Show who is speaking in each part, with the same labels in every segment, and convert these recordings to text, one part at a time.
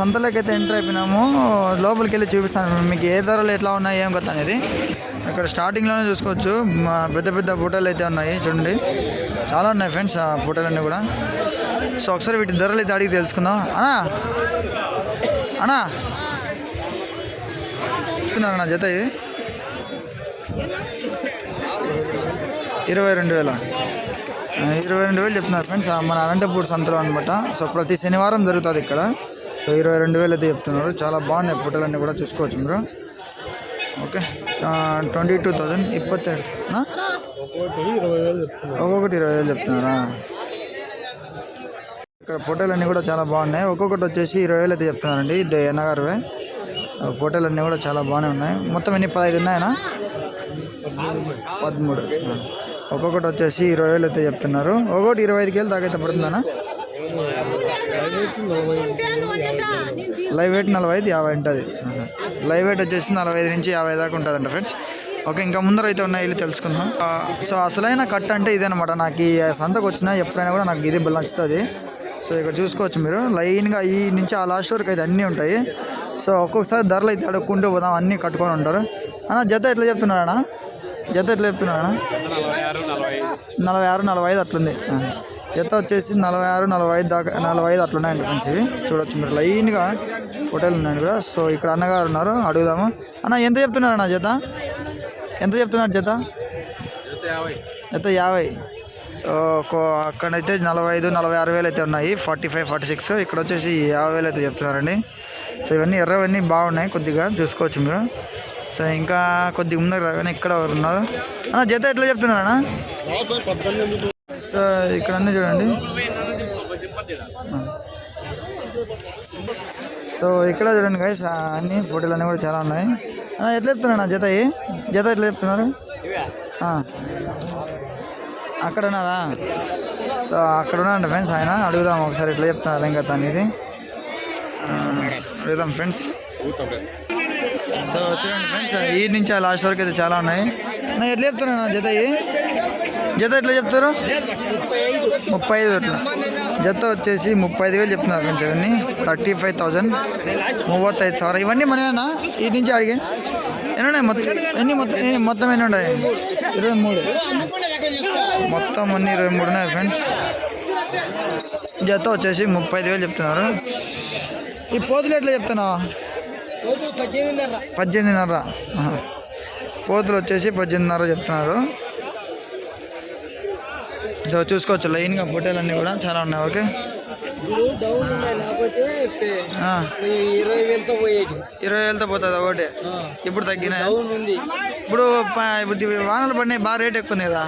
Speaker 1: సంతలోకి అయితే ఎంటర్ అయిపోయినాము. లోపలికి వెళ్ళి చూపిస్తాను. మీకు ఏ ధరలు ఎట్లా ఉన్నాయి ఏం కొత్త అనేది. ఇక్కడ స్టార్టింగ్లోనే చూసుకోవచ్చు. మా పెద్ద పెద్ద ఫోటోలు అయితే ఉన్నాయి చూడండి. చాలా ఉన్నాయి ఫ్రెండ్స్ ఆ ఫోటోలన్నీ కూడా. సో ఒకసారి వీటి ధరలు అయితే అడిగి తెలుసుకుందాం. అనా అన్నా! చెప్తున్నారు నా జత ఇవి? ఇరవై రెండు వేల? ఇరవై రెండు వేలు చెప్తున్నారు ఫ్రెండ్స్. మన అనంతపూర్ సంతలో అనమాట సో ప్రతి శనివారం జరుగుతుంది ఇక్కడ. సో ఇరవై రెండు వేలు అయితే చెప్తున్నారు. చాలా బాగున్నాయి ఫోటోలన్నీ కూడా చూసుకోవచ్చు మీరు. ఓకే. ట్వంటీ టూ థౌజండ్ ఇప్పత్తేడు ఒక్కొక్కటి ఇరవై వేలు చెప్తున్నారా. ఇక్కడ ఫోటోలు అన్నీ కూడా చాలా బాగున్నాయి. ఒక్కొక్కటి వచ్చేసి ఇరవై వేలు అయితే చెప్తున్నారండి. ఇది ఫోటోలు అన్నీ కూడా చాలా బాగానే ఉన్నాయి. మొత్తం ఎన్ని? పదహైదు ఉన్నాయనా? పదమూడు. ఒక్కొక్కటి వచ్చేసి ఇరవై వేలు అయితే చెప్తున్నారు. ఒక్కొక్కటి ఇరవై ఐదుకి వేలు దాకా అయితే పడుతుందనా? లైవ్ వెయిట్ నలభై ఐదు యాభై ఉంటుంది. లైవ్ వెయిట్ వచ్చేసి నలభై ఐదు నుంచి యాభై దాకా ఉంటుందంట ఫ్రెండ్స్. ఓకే ఇంకా ముందర అయితే ఉన్నాయి వెళ్ళి తెలుసుకుందాం. సో అసలైన కట్ అంటే ఇదేనమాట నాకు ఈ సంతకు వచ్చినా ఎప్పుడైనా కూడా నాకు ఇది నచ్చుతుంది. సో ఇక్కడ చూసుకోవచ్చు మీరు. లైన్గా ఈ నుంచి ఆ లాస్ట్ వరకు అయితే అన్నీ ఉంటాయి. సో ఒక్కొక్కసారి ధరలు అయితే అడుక్కుంటూ పోదాం అన్నీ కట్టుకొని ఉంటారు. అన్న జత ఎట్లా చెప్తున్నారన్నా జత ఎట్లా చెప్తున్నారన్నా
Speaker 2: నలభై ఆరు నలభై
Speaker 1: ఐదు. అట్లుంది. జత వచ్చేసి నలభై ఆరు నలభై ఐదు దాకా నలభై ఐదు అట్లున్నాయండి ఫ్రెండ్స్ ఇవి. చూడొచ్చు మీరు లైన్గా హోటల్ ఉన్నాయి కూడా. సో ఇక్కడ అన్నగారు ఉన్నారు అడుగుదాము. అన్న ఎంత చెప్తున్నారు అన్న జత? ఎంత చెప్తున్నారు జత?
Speaker 2: యాభై
Speaker 1: జత యాభై. సో కో- అక్కడైతే నలభై ఐదు నలభై ఆరు వేలు అయితే ఉన్నాయి. Forty five forty six. ఇక్కడ వచ్చేసి యాభై వేలు అయితే చెప్తున్నారండి. సో ఇవన్నీ ఎర్రవన్నీ బాగున్నాయి కొద్దిగా చూసుకోవచ్చు మీరు. సో ఇంకా కొద్దిగా ముందర రాగానే ఇక్కడ ఎవరు ఉన్నారు? అన్న జత ఎట్లా చెప్తున్నారు అన్న? సో ఇక్కడ అన్నీ చూడండి. సో ఇక్కడ చూడండి గైస్ అన్ని ఫోటోలు అన్నీ కూడా చాలా ఉన్నాయి. అన్న ఎట్లా చెప్తున్నా జత జత ఎట్లా చెప్తున్నారు? అక్కడ ఉన్నారా? సో అక్కడ ఉన్నారంట ఫ్రెండ్స్ ఆయన. అడుగుదాం ఒకసారి ఎట్లా చెప్తున్నారు ఇంకా అనేది. ఆ, అడుగుదాం ఫ్రెండ్స్ సో చూడండి ఫ్రెండ్స్ ఈ నుంచి ఆ లాస్ట్ వరకు అయితే చాలా ఉన్నాయి. అన్న ఎట్లా చెప్తున్నా జత ఇవి? జత ఎట్లా చెప్తారు? ముప్పై ఐదు ఎట్లా జత వచ్చేసి ముప్పై ఐదు వేలు చెప్తున్నారు ఫ్రెండ్స్ ఇవన్నీ. థర్టీ ఫైవ్ థౌజండ్ మూవత్తైదు సార్. ఇవన్నీ మనమేనా ఇది నుంచి అడిగే. ఏమన్నా మొత్తం ఎన్ని మొత్తం మొత్తం ఎన్ని ఉన్నాయి? ఇరవై మూడు. మొత్తం అన్ని ఇరవై మూడు ఉన్నాయి ఫ్రెండ్స్. జత వచ్చేసి ముప్పై ఐదు వేలు చెప్తున్నారు. ఈ పోతులు ఎట్లా చెప్తున్నావు? పద్దెనిమిదిన్నర. పోతులు వచ్చేసి పద్దెనిమిదిన్నర చెప్తున్నారు. సో చూసుకోవచ్చు లైన్గా ఫోటోలు అన్నీ కూడా చాలా ఉన్నాయి ఓకే?
Speaker 3: ఇరవై వేలతో
Speaker 1: పోతుంది ఒకటి ఇప్పుడు తగ్గినాయి ఇప్పుడు ఇప్పుడు వానలు పడినాయి బాగా రేట్ ఎక్కువ ఉంది కదా?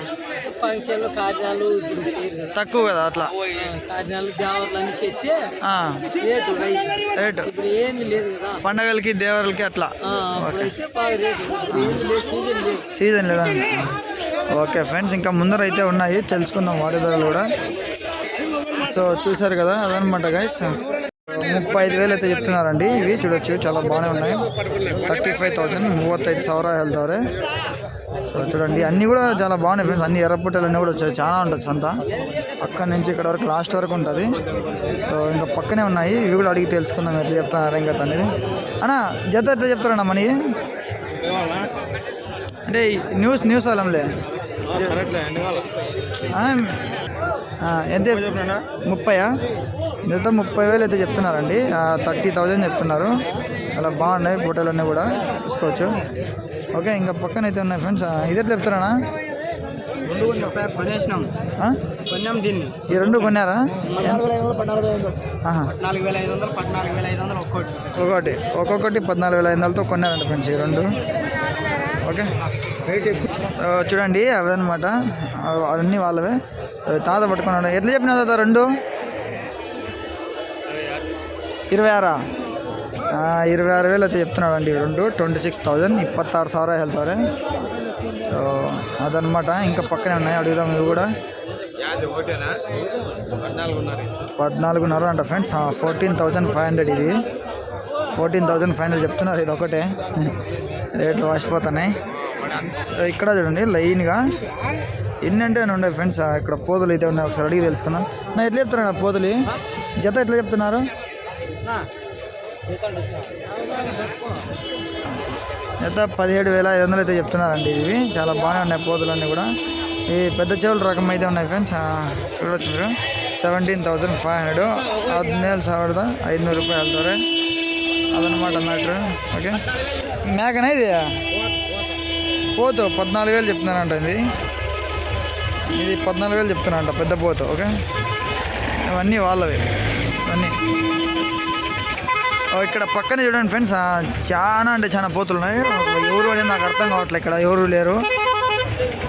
Speaker 3: ఫంక్షన్లు కార్యాలు ఇప్పుడు చేయరు కదా.
Speaker 1: తక్కువ కదా అట్లా?
Speaker 3: కార్యాలు రేటు రైతు
Speaker 1: రేటు.
Speaker 3: ఇప్పుడు ఏంది లేదు కదా.
Speaker 1: పండగలకి దేవరలకి అట్లా?
Speaker 3: లేదు. సీజన్ లేదు.
Speaker 1: ఓకే ఫ్రెండ్స్ ఇంకా ముందర అయితే ఉన్నాయి. తెలుసుకుందాం వాటి ధరలు కూడా. సో చూసారు కదా అదనమాట గైస్ ముప్పై ఐదు వేలు అయితే చెప్తున్నారండి ఇవి. చూడొచ్చు చాలా బాగానే ఉన్నాయి. థర్టీ ఫైవ్ థౌజండ్ మూవత్తైదు సవరా వెళ్తారే సో చూడండి అన్నీ కూడా చాలా బాగున్నాయి ఫ్రెండ్స్. అన్ని ఎర్రపుట్టలు అన్నీ కూడా వచ్చాయి. చాలా ఉంటుంది సంత. అక్కడి నుంచి ఇక్కడ వరకు లాస్ట్ వరకు ఉంటుంది. సో ఇంకా పక్కనే ఉన్నాయి. ఇవి కూడా అడిగి తెలుసుకుందాం ఎట్లా చెప్తున్నారు ఇంకా అనేది. అన్నా జత ఎట్లా చెప్తారన్నా మనీ? అంటే న్యూస్ న్యూస్ వాళ్ళంలే. ఎంత ముప్పయా? మిగతా ముప్పై వేలు అయితే చెప్తున్నారండి. థర్టీ థౌజండ్ చెప్తున్నారు. చాలా బాగున్నాయి ఫోటోలన్నీ కూడా చూసుకోవచ్చు ఓకే ఇంకా పక్కన అయితే ఉన్నాయి ఫ్రెండ్స్. ఇది ఎట్లా చెప్తారా ఈ రెండు కొన్నారా? ఒక్కొక్కటి ఒక్కొక్కటి పద్నాలుగు వేల ఐదు వందలతో కొన్నారంట ఫ్రెండ్స్ ఈ రెండు. ఓకే.
Speaker 3: రేట్ ఎక్కువ
Speaker 1: చూడండి అవే అనమాట అవన్నీ వాళ్ళవే. తాత పట్టుకున్నాడు. ఎట్లా చెప్పినా తాత రెండు? ఇరవై ఆరా ఇరవై ఆరు వేలు అయితే చెప్తున్నాడు అండి రెండు. ట్వంటీ సిక్స్ థౌజండ్ ఇప్పత్తారు సారా వెళ్తారు సో అదనమాట ఇంకా పక్కనే ఉన్నాయి అడుగుదాం ఇవి కూడా. పద్నాలుగున్నర అంట friends. Fourteen thousand five hundred ఇది. ఫోర్టీన్ థౌజండ్ ఫైవ్ హండ్రెడ్ చెప్తున్నారు ఇది ఒకటే. రేట్లు వాసిపోతున్నాయి ఇక్కడ చూడండి లైన్గా ఎన్ని అంటే అని ఉండే ఫ్రెండ్స్ ఇక్కడ పోతులు అయితే ఉన్నాయి ఒకసారి అడిగి తెలుసుకుందాం నా ఎట్లా చెప్తున్నా పోతులు జత ఎట్లా చెప్తున్నారు జత పదిహేడు వేల ఐదు వందలు అయితే చెప్తున్నారండి ఇవి చాలా బాగానే ఉన్నాయి పోతులన్నీ కూడా ఈ పెద్ద చెవుల రకం అయితే ఉన్నాయి ఫ్రెండ్స్ చూడొచ్చు మీరు సెవెంటీన్ థౌజండ్ ఫైవ్ హండ్రెడ్ ಹದಿನೇಳು ಸಾವಿರದ ಐದುನೂರು ರೂಪಾಯಿ ಹೇಳ್ತಾರೆ అదనమాట మ్యాటర్. ఓకే? మేకనా ఇది? పోతు పద్నాలుగు వేలు చెప్తున్నానంట ఇది. ఇది పద్నాలుగు వేలు చెప్తున్నానంట పెద్ద పోతు ఓకే? ఇవన్నీ వాళ్ళవి ఇవన్నీ. ఇక్కడ పక్కనే చూడండి ఫ్రెండ్స్ చాలా అంటే చాలా పోతులు ఉన్నాయి. ఎవరు అనేది నాకు అర్థం కావట్లేదు ఇక్కడ ఎవరు లేరు.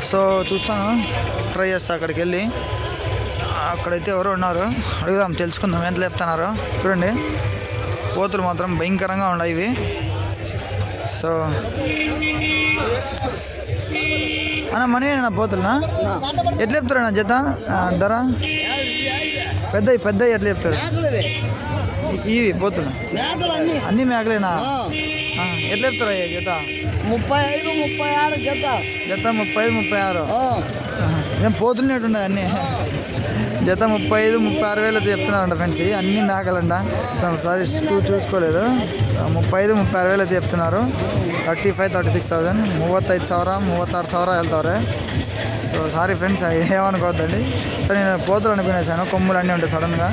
Speaker 1: సో చూస్తాను ట్రై చేస్తాను అక్కడికి వెళ్ళి. అక్కడైతే ఎవరు ఉన్నారు. అడుగుదాం తెలుసుకుందాం ఎంత చెప్తున్నారు చూడండి. పోతులు మాత్రం భయంకరంగా ఉన్నాయి ఇవి. సో అన్న మనీ నా పోతులునా ఎట్లా చెప్తారు అన్న జత? ధర? పెద్దవి పెద్దవి ఎట్లా చెప్తారు? ఇవి పోతులు అన్ని మేకలేనా? ఎట్లా చెప్తారు జత?
Speaker 3: ముప్పై ఐదు ముప్పై ఆరు జత.
Speaker 1: జత ముప్పై ముప్పై ఆరు. మేము పోతున్నట్టు ఉన్నాయి అన్నీ. జత ముప్పై ఐదు ముప్పై ఆరు వేలు అయితే చెప్తున్నారంట ఫ్రెండ్స్. అన్ని మేకలంట. ఒకసారి చూసుకోలేదు. ముప్పై ఐదు ముప్పై ఆరు వేలు అయితే చెప్తున్నారు. Thirty five thirty six thousand. మూవత్తైదు సవర మూవత్తారు సవర వెళ్తారు సో సారీ ఫ్రెండ్స్ ఏమనుకోవద్దండి. సో నేను పోతులు అనుకునేసాను. కొమ్ములు అన్నీ ఉంటాయి సడన్గా.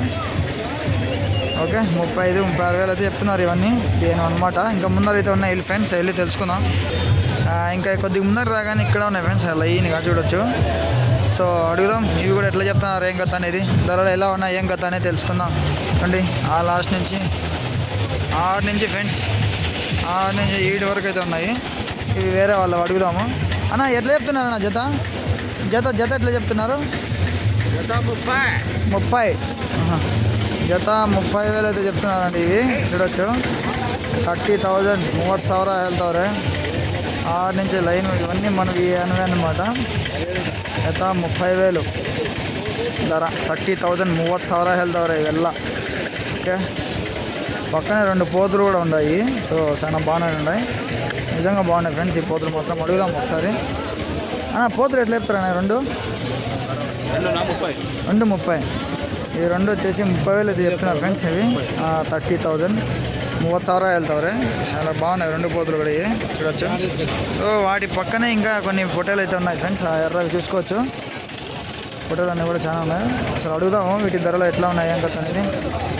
Speaker 1: ఓకే ముప్పై ఐదు ముప్పై ఆరు వేలు అయితే చెప్తున్నారు ఇవన్నీ. నేను అనమాట ఇంకా ముందర అయితే ఉన్నాయి. వెళ్ళి ఫ్రెండ్స్ వెళ్ళి తెలుసుకుందాం. ఇంకా కొద్దిగా ముందర రాగానే ఇక్కడ ఉన్నాయి ఫ్రెండ్స్. లైన్గా చూడొచ్చు. సో అడుగుదాం ఇవి కూడా ఎట్లా చెప్తున్నారు ఏం కథ అనేది? ధరలు ఎలా ఉన్నాయి ఏం కథ అనేది తెలుసుకుందాం. అండి ఆ లాస్ట్ నుంచి ఆడి నుంచి ఫ్రెండ్స్ ఆడి నుంచి ఏడు వరకు అయితే ఉన్నాయి. ఇవి వేరే వాళ్ళు అడుగుదాము. అన్న ఎట్లా చెప్తున్నారు అన్న జత? జత జత ఎట్లా చెప్తున్నారు? జత ముప్పై. ముప్పై. జత ముప్పై వేలు అయితే చెప్తున్నారండి ఇవి. చూడొచ్చు. థర్టీ థౌజండ్ మూవత్ సవరా ಹೇಳ್తాವ್ರೆ ఆడి నుంచి లైన్ ఇవన్నీ మనకి అనవే అనమాట ಜತ ముప్పై వేలు ధర థర్టీ థౌజండ్ మూవత్ హెల్త్ ధర వెళ్ళ ఓకే. పక్కనే రెండు పోతులు కూడా ఉన్నాయి సో చాలా బాగానే ఉన్నాయి. నిజంగా బాగున్నాయి ఫ్రెండ్స్ ఈ పోతులు మొత్తం అడుగుదాం ఒకసారి. పోతులు ఎట్లా చెప్తారన్నా రెండు? రెండు ముప్పై. ఈ రెండు వచ్చేసి ముప్పై వేలు అయితే చెప్తున్నారు ఫ్రెండ్స్ ఇవి. Thirty thousand. ಮೂವತ್ತು సారా ಹೇಳ್ತಾವ್ರೆ. చాలా బాగున్నాయి రెండు పోతులు కూడా ఇవి చూడొచ్చు సో వాటి పక్కనే ఇంకా కొన్ని ఫోటోలు అయితే ఉన్నాయి ఫ్రెండ్స్ ఆ ఎర్రవి చూసుకోవచ్చు ఫోటోలు అన్నీ కూడా చాలా ఉన్నాయి అసలు అడుగుదాము వీటి ధరలు ఎట్లా ఉన్నాయి ఎంత అనేది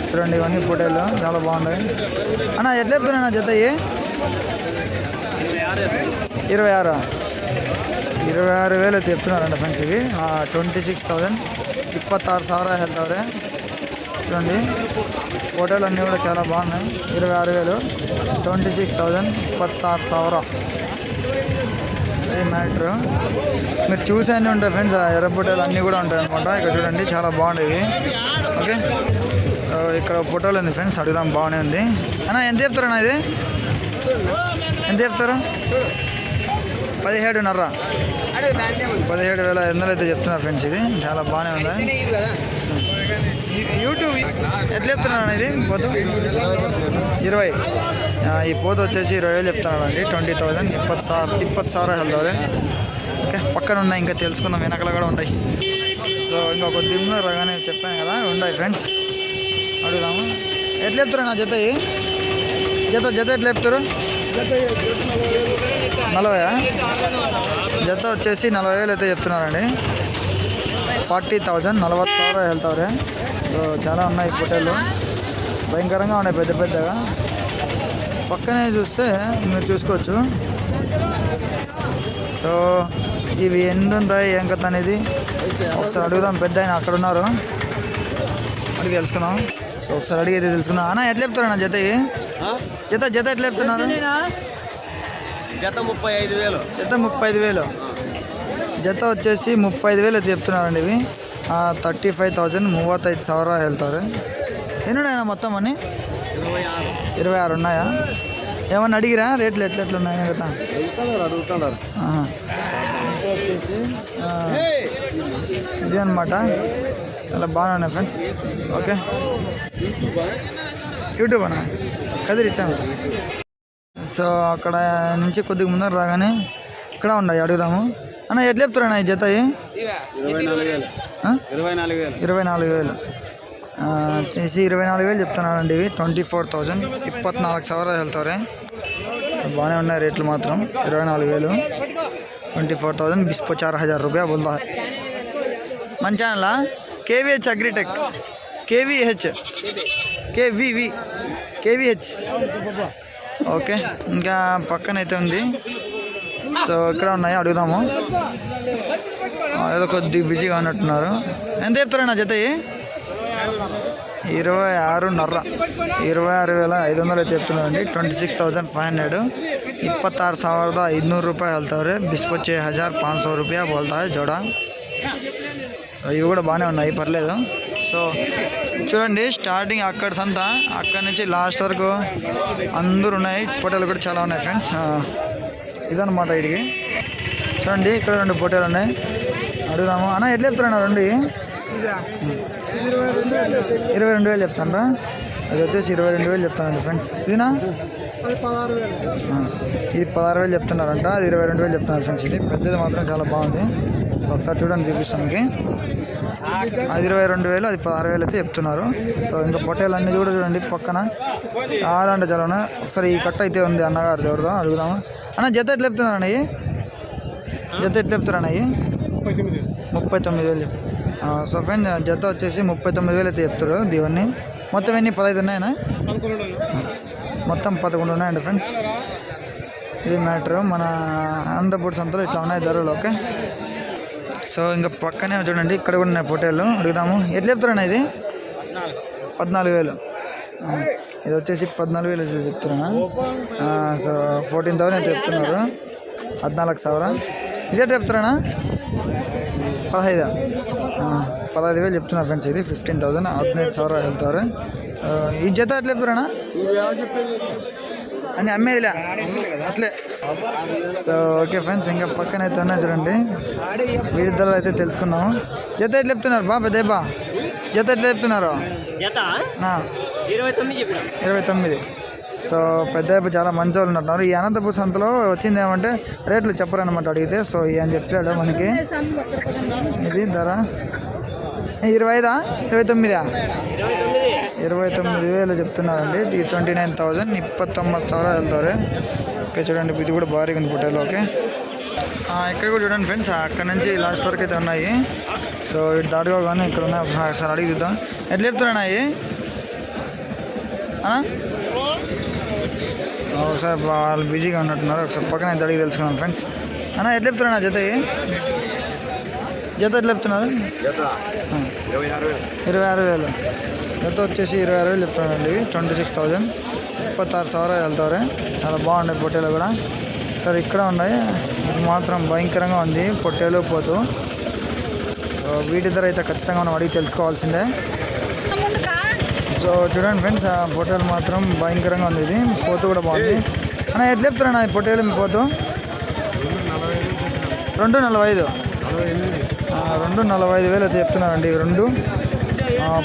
Speaker 1: చూడండి ఇవన్నీ ఫోటోలు చాలా బాగున్నాయి అన్న ఎట్లా చెప్తున్నా జత ఇరవై ఆరు ఇరవై ఆరు వేలు అయితే చెప్తున్నారండి ఫ్రెండ్స్ ఇవి ట్వంటీ సిక్స్ ತೌಸಂಡ್ ಇಪ್ಪತ್ತಾರು ಸಾವಿರ వెళ్తావరే చూడండి. ఫోటోలు అన్నీ కూడా చాలా బాగున్నాయి. ఇరవై ఆరు వేలు. ట్వంటీ సిక్స్ థౌజండ్ పదహారు సవర. ఈ మ్యాటర్? మీరు చూసేవన్నీ ఉంటాయి ఫ్రెండ్స్. ఎర్ర ఫోటోలు అన్నీ కూడా ఉంటాయి అనమాట ఇక్కడ చూడండి చాలా బాగుండేవి. ఓకే? ఇక్కడ ఫోటోలు ఉంది ఫ్రెండ్స్. అడుగుదాం బాగానే ఉంది. అన్న ఎంత చెప్తారన్నా ఇది? ఎంత చెప్తారు? పదిహేడున్నర. పదిహేడు వేల ఐదు వందలు అయితే చెప్తున్నారు ఫ్రెండ్స్ ఇది. చాలా బాగానే ఉంది. యూట్యూబ్ ఎట్లా చెప్తున్నాను ఇది? పోతు. ఇరవై. ఈ పోత వచ్చేసి ఇరవై వేలు చెప్తున్నాను అండి. ట్వంటీ థౌజండ్ ఇప్పటి సార్ ఇప్పటి సార్ హెల్దోరే ఓకే పక్కన ఉన్నాయి ఇంకా తెలుసుకుందాం. వెనకలు కూడా ఉంటాయి. సో ఇంకా ఒక దిమ్ రాగానే చెప్పాను కదా ఉన్నాయి ఫ్రెండ్స్. అడుగుదాము? ఎట్లా చెప్తారు నా జత జత జత ఎట్లా చెప్తారు నలభై జత వచ్చేసి నలభై వేలు అయితే చెప్తున్నారండి. ఫార్టీ థౌజండ్ నలభై ఆరు వెళ్తారు సో చాలా ఉన్నాయి ఫోటోలు భయంకరంగా ఉన్నాయి పెద్ద పెద్దగా. పక్కనే చూస్తే మీరు చూసుకోవచ్చు. సో ఇవి ఎండు ఉంటాయి ఏం కథ అనేది. ఒకసారి అడుగుదాం పెద్ద ఆయన అక్కడ ఉన్నారు. అడిగి తెలుసుకుందాం. సో ఒకసారి అడిగి తెలుసుకుందాం. అన్న ఎట్లా చెప్తారు నా జత జత జత ఎట్లా చెప్తున్నారు
Speaker 2: జత ముప్పై ఐదు వేలు.
Speaker 1: జత ముప్పై ఐదు వేలు. జత వచ్చేసి ముప్పై ఐదు వేలు చెప్తున్నారండి ఇవి. థర్టీ ఫైవ్ థౌజండ్ మూవత్తైదు సవరా వెళ్తారు. ఎన్నున్నాయా మొత్తం అని
Speaker 2: ఇరవై ఆరు
Speaker 1: ఉన్నాయా? ఏమన్నా అడిగిరా? రేట్లు ఎట్లా ఎట్లా ఉన్నాయి కదా? ఇది అనమాట చాలా బాగా ఉన్నాయి ఫ్రెండ్స్. ఓకే. యూట్యూబ్ అన్న? కదిరి ఇచ్చాను సో అక్కడ నుంచి కొద్దిగా ముందర రాగానే ఇక్కడ ఉన్నాయి అడుగుదాము. అన్న ఎట్లా చెప్తారన్న ఈ జత
Speaker 2: ఇరవై నాలుగు వేలు.
Speaker 1: చేసి
Speaker 2: ఇరవై నాలుగు వేలు.
Speaker 1: చెప్తున్నానండి ఇవి. Twenty four thousand. ఇప్పత్నాలుగు సవరాలు వెళ్తారే. బాగానే ఉన్నాయి రేట్లు మాత్రం. ఇరవై నాలుగు వేలు. Twenty four thousand. బిస్పో చార్ హజార్ రూపాయ బుల్దా మన KVH Agritech. KVH. KVV. KVH. Okay. ఇంకా పక్కనైతే ఉంది. సో ఇక్కడ ఉన్నాయి అడుగుదాము ఆ, ఏదో కొద్ది బిజీగా ఉన్నట్టున్నారు ఎంత చెప్తారా నా జత ఇవి? ఇరవై ఆరున్నర ఇరవై ఆరు వేల ಐದು వందలు అయితే చెప్తున్నారండి twenty six thousand five hundred ಇಪ್ಪತ್ತಾರು ಸಾವಿರದ ಐದುನೂರು ರೂಪಾಯಿ ಹೇಳ್ತಾವ್ರೆ ಬಿಸ್ಪೊಚ್ಚೆ ಹಜಾರ್ ಪಾಂಚ್ ಸौ ರೂಪಾಯಿ ಬೋಲ್ತಾವೆ జోడ సో ఇవి కూడా బాగానే ఉన్నాయి పర్లేదు సో చూడండి స్టార్టింగ్ అక్కడ సంత అక్కడ నుంచి లాస్ట్ వరకు అందరూ ఉన్నాయి ఫోటోలు కూడా చాలా ఉన్నాయి ఫ్రెండ్స్ ఇదన్నమాట ఇడికి. చూడండి ఇక్కడ రెండు పొట్టేలు ఉన్నాయి. అడుగుదాము. అన్న ఎట్లా చెప్తారన్న రెండు. ఇరవై రెండు వేలు చెప్తానరా అది వచ్చేసి ఇరవై రెండు వేలు చెప్తానండి ఫ్రెండ్స్. ఇదినా? ఇది పదహారు వేలు చెప్తున్నారంట. అది ఇరవై రెండు వేలు చెప్తున్నారు ఫ్రెండ్స్ ఇది. పెద్దది మాత్రం చాలా బాగుంది. సో ఒకసారి చూడండి చూపిస్తాను మీకు. అది ఇరవై రెండు వేలు అది పదహారు వేలు అయితే చెప్తున్నారు. సో ఇంకా పొట్టేలు అన్నీ కూడా చూడండి పక్కన. చాలా అంటే చాలా ఉన్నాయి. ఒకసారి ఈ కట్ట అయితే ఉంది అన్నగారు ఎవరిదో అడుగుదాము? అన్న జత ఎట్లా చెప్తున్నారు అన్నయ్యి జత ఎట్లా చెప్తారు అన్నయ్యి ముప్పై తొమ్మిది వేలు. సో ఫ్రెండ్ జత వచ్చేసి ముప్పై తొమ్మిది వేలు అయితే చెప్తారు దీవన్ని. మొత్తం ఎన్ని? పదహైదు ఉన్నాయనా? మొత్తం పదకొండు ఉన్నాయండి ఫ్రెండ్స్ ఇది మ్యాటర్ మన అనంతపూర్ సంతలో ఇట్లా ఉన్నాయి ధరలు ఓకే? సో ఇంకా పక్కనే చూడండి ఇక్కడ కూడా ఉన్నాయి పొటేళ్ళు అడుగుదాము. ఎట్లా చెప్తారన్నా ఇది? పద్నాలుగు. వేలు. ఇది వచ్చేసి పద్నాలుగు వేలు వచ్చేసి చెప్తున్నా ఆ, సో ఫోర్టీన్ థౌసండ్ అయితే చెప్తున్నారు ಹದಿನಾಲ್ಕು ಸಾವಿರ ఇదే చెప్తారా పదహైదు ఆ, పదహైదు వేలు చెప్తున్నారు ఫ్రెండ్స్ ఇది ఫిఫ్టీన్ థౌసండ్ ಹದಿನೈದು ಸಾವಿರ ಹೇಳ್ತಾರೆ ఆ, ఈ జత ఎట్లా చెప్తారా అని అమ్మేదిలే అట్లే సో ఓకే ఫ్రెండ్స్ ఇంకా పక్కన అయితే ఉన్నాయి చూడండి వీడిద్దరు అయితే తెలుసుకుందాము జత ఎట్లా చెప్తున్నారు బా పెద్దబా జత ఎట్లా చెప్తున్నారు
Speaker 3: ఇరవై తొమ్మిది
Speaker 1: సో పెద్ద చాలా మంచి వాళ్ళు ఉంటున్నారు. ఈ అనంతపూర్ సంతలో వచ్చింది ఏమంటే రేట్లు చెప్పరనమాట అడిగితే. సో అని చెప్పాడు మనకి. ఇది ధర. ఇరవై ఐదా? ఇరవై తొమ్మిదా?
Speaker 3: ఇరవై తొమ్మిది.
Speaker 1: వేలు చెప్తున్నారండి. ఈ ట్వంటీ నైన్ థౌజండ్ ఇప్పత్తొమ్మిది ಸಾವಿರ వెళ్తారు. ఓకే చూడండి ఇది కూడా భారీగా ఉంది ఫోటోలో ఓకే. ఇక్కడ కూడా చూడండి ఫ్రెండ్స్. అక్కడ నుంచి లాస్ట్ వరకు అయితే ఉన్నాయి. సో ఇటు దాటుగా కానీ ఇక్కడ ఉన్నాయి ఒకసారి అడిగి చూద్దాం. ఎట్లా చెప్తున్నా అవి ఒకసారి వాళ్ళు బిజీగా ఉన్నట్టున్నారు. ఒకసారి పక్కన అయితే అడిగి తెలుసుకున్నాను ఫ్రెండ్స్ అన్నా ఎట్లా చెప్తున్నా జత జత ఎట్లా చెప్తున్నారు?
Speaker 2: ఇరవై ఆరు వేలు.
Speaker 1: జత వచ్చేసి ఇరవై ఆరు వేలు చెప్తున్నారండి. Twenty six thousand. ముప్పత్తారు సవరా వెళ్తారు చాలా బాగుండే పొట్టేలు కూడా. సార్ ఇక్కడ ఉన్నాయి. మాత్రం భయంకరంగా ఉంది. పొట్టేలు పోతూ. వీటి ధర అయితే ఖచ్చితంగా మనం అడిగి తెలుసుకోవాల్సిందే. సో చూడండి ఫ్రెండ్స్ ఆ పొట్టేలు మాత్రం భయంకరంగా ఉంది ఇది. పోతు కూడా బాగుంది. అన్న ఎట్లా చెప్తారా అన్న పొట్టేలు మీ పోతు? రెండు నలభై ఐదు రెండు నలభై ఐదు వేలు అయితే చెప్తున్నారండి ఇవి రెండు.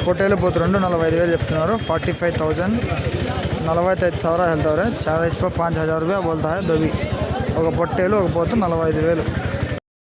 Speaker 1: పొట్టేలు పోతు రెండు నలభై ఐదు వేలు చెప్తున్నారు. Forty five thousand. నలభై ఐదు సవరా వెళ్తారు చాలా ఇసుక పాంచ్ హజార్ రూపాయ బోల్తా దొవి ఒక పొట్టేలు ఒక పోతు నలభై ఐదు వేలు.